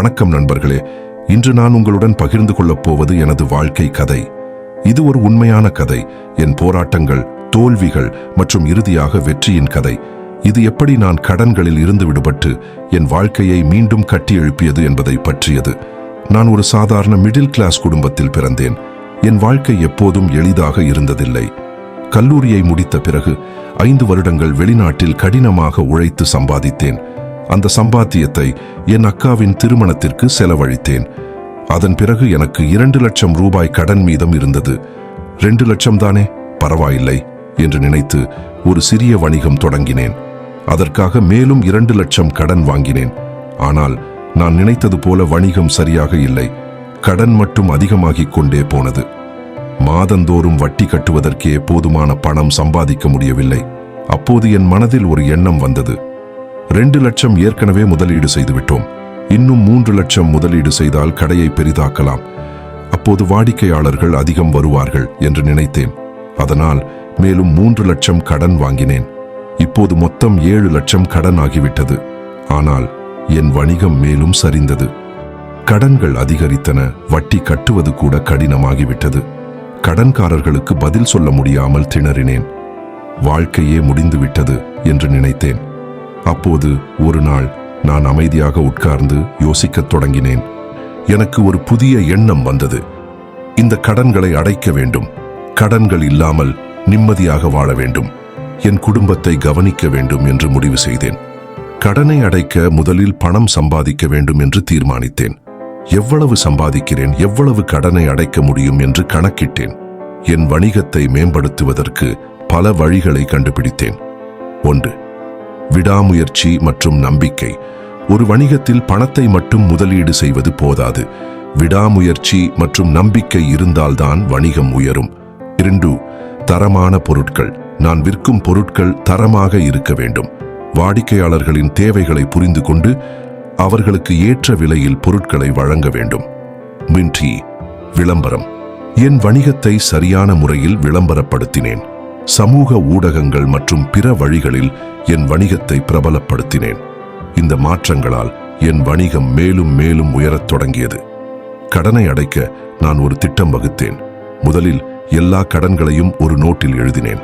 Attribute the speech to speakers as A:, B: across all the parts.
A: வணக்கம் நண்பர்களே. இன்று நான் உங்களுடன் பகிர்ந்து கொள்ளப் போவது எனது வாழ்க்கை கதை. இது ஒரு உண்மையான கதை. என் போராட்டங்கள் தோல்விகள் மற்றும் இறுதியாக வெற்றியின் கதை. இது எப்படி நான் கடன்களில் இருந்து விடுபட்டு என் வாழ்க்கையை மீண்டும் கட்டி எழுப்பியது என்பதை பற்றியது. நான் ஒரு சாதாரண மிடில் கிளாஸ் குடும்பத்தில் பிறந்தேன். என் வாழ்க்கை எப்போதும் எளிதாக இருந்ததில்லை. கல்லூரியை முடித்த பிறகு ஐந்து வருடங்கள் வெளிநாட்டில் கடினமாக உழைத்து சம்பாதித்தேன். அந்த சம்பாத்தியத்தை என் அக்காவின் திருமணத்திற்கு செலவழித்தேன். அதன் பிறகு எனக்கு இரண்டு லட்சம் ரூபாய் கடன் மீதம் இருந்தது. ரெண்டு லட்சம் தானே? பரவாயில்லை என்று நினைத்து ஒரு சிறிய வணிகம் தொடங்கினேன். அதற்காக மேலும் இரண்டு லட்சம் கடன் வாங்கினேன். ஆனால் நான் நினைத்தது போல வணிகம் சரியாக இல்லை. கடன் மட்டும் அதிகமாகிக் கொண்டே போனது. மாதந்தோறும் வட்டி கட்டுவதற்கே போதுமான பணம் சம்பாதிக்க முடியவில்லை. அப்போது என் மனதில் ஒரு எண்ணம் வந்தது. ரெண்டு லட்சம் ஏற்கனவே முதலீடு செய்துவிட்டோம். இன்னும் மூன்று லட்சம் முதலீடு செய்தால் கடையை பெரிதாக்கலாம். அப்போது வாடிக்கையாளர்கள் அதிகம் வருவார்கள் என்று நினைத்தேன். அதனால் மேலும் மூன்று லட்சம் கடன் வாங்கினேன். இப்போது மொத்தம் ஏழு லட்சம் கடன் ஆகிவிட்டது. ஆனால் என் வணிகம் மேலும் சரிந்தது. கடன்கள் அதிகரித்தன வட்டி கட்டுவது கூட கடினமாகிவிட்டது. கடன்காரர்களுக்கு பதில் சொல்ல முடியாமல் திணறினேன். வாழ்க்கையே முடிந்துவிட்டது என்று நினைத்தேன். அப்போது ஒரு நாள் நான் அமைதியாக உட்கார்ந்து யோசிக்கத் தொடங்கினேன். எனக்கு ஒரு புதிய எண்ணம் வந்தது. இந்த கடன்களை அடைக்க வேண்டும். கடன்கள் இல்லாமல் நிம்மதியாக வாழ வேண்டும். என் குடும்பத்தை கவனிக்க வேண்டும் என்று முடிவு செய்தேன். கடனை அடைக்க முதலில் பணம் சம்பாதிக்க வேண்டும் என்று தீர்மானித்தேன். எவ்வளவு சம்பாதிக்கிறேன் எவ்வளவு கடனை அடைக்க முடியும் என்று கணக்கிட்டேன். என் வணிகத்தை மேம்படுத்துவதற்கு பல வழிகளை கண்டுபிடித்தேன். ஒன்று விடாமுயற்சி மற்றும் நம்பிக்கை. ஒரு வணிகத்தில் பணத்தை மட்டும் முதலீடு செய்வது போதாது. விடாமுயற்சி மற்றும் நம்பிக்கை இருந்தால்தான் வணிகம் உயரும். இரண்டு தரமான பொருட்கள். நான் விற்கும் பொருட்கள் தரமாக இருக்க வேண்டும். வாடிக்கையாளர்களின் தேவைகளை புரிந்து கொண்டு அவர்களுக்கு ஏற்ற விலையில் பொருட்களை வழங்க வேண்டும். மின்டி விளம்பரம். என் வணிகத்தை சரியான முறையில் விளம்பரப்படுத்தினேன். சமூக ஊடகங்கள் மற்றும் பிற வழிகளில் என் வணிகத்தை பிரபலப்படுத்தினேன். இந்த மாற்றங்களால் என் வணிகம் மேலும் மேலும் உயரத் தொடங்கியது. கடனை அடைக்க நான் ஒரு திட்டம் வகுத்தேன். முதலில் எல்லா கடன்களையும் ஒரு நோட்டில் எழுதினேன்.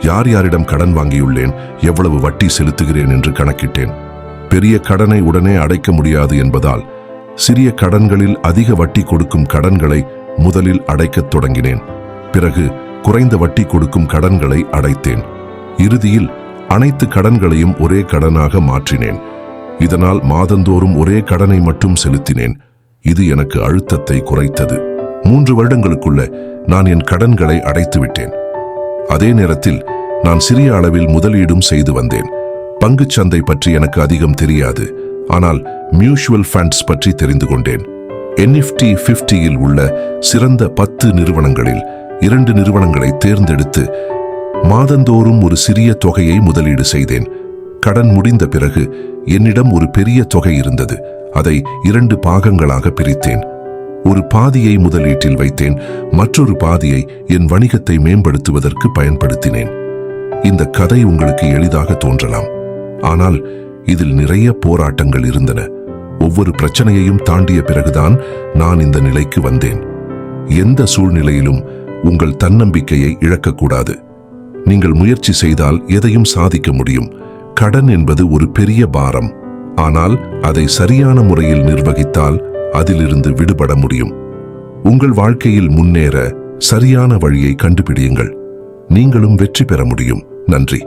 A: யார் யாரிடம் கடன் வாங்கியுள்ளேன் எவ்வளவு வட்டி செலுத்துகிறேன் என்று கணக்கிட்டேன். பெரிய கடனை உடனே அடைக்க முடியாது என்பதால் சிறிய கடன்களில் அதிக வட்டி கொடுக்கும் கடன்களை முதலில் அடைக்கத் தொடங்கினேன். பிறகு குறைந்த வட்டி கொடுக்கும் கடன்களை அடைத்தேன். இறுதியில் அனைத்து கடன்களையும் ஒரே கடனாக மாற்றினேன். இதனால் மாதந்தோறும் ஒரே கடனை மட்டும் செலுத்தினேன். இது எனக்கு அழுத்தத்தை குறைத்தது. மூன்று வருடங்களுக்குள்ள நான் என் கடன்களை அடைத்து விட்டேன் அதே நேரத்தில் நான் சிறிய அளவில் முதலீடும் செய்து வந்தேன். பங்குச் சந்தை பற்றி எனக்கு அதிகம் தெரியாது. ஆனால் மியூச்சுவல் ஃபண்ட்ஸ் பற்றி தெரிந்து கொண்டேன். என்எஃப்டி ஃபிஃப்டியில் உள்ள சிறந்த பத்து நிறுவனங்களில் இரண்டு நிறுவனங்களை தேர்ந்தெடுத்து மாதந்தோறும் ஒரு சிறிய தொகையை முதலீடு செய்தேன். கடன் முடிந்த பிறகு என்னிடம் ஒரு பெரிய தொகை இருந்தது. அதை இரண்டு பாகங்களாக பிரித்தேன். ஒரு பாதியை முதலீட்டில் வைத்தேன். மற்றொரு பாதியை என் வணிகத்தை மேம்படுத்துவதற்கு பயன்படுத்தினேன். இந்த கதை உங்களுக்கு எளிதாக தோன்றலாம். ஆனால் இதில் நிறைய போராட்டங்கள் இருந்தன. ஒவ்வொரு பிரச்சனையையும் தாண்டிய பிறகுதான் நான் இந்த நிலைக்கு வந்தேன். எந்த சூழ்நிலையிலும் உங்கள் தன்னம்பிக்கையை இழக்கக்கூடாது. நீங்கள் முயற்சி செய்தால் எதையும் சாதிக்க முடியும். கடன் என்பது ஒரு பெரிய பாரம். ஆனால் அதை சரியான முறையில் நிர்வகித்தால் அதிலிருந்து விடுபட முடியும். உங்கள் வாழ்க்கையில் முன்னேற சரியான வழியை கண்டுபிடியுங்கள். நீங்களும் வெற்றி பெற முடியும். நன்றி.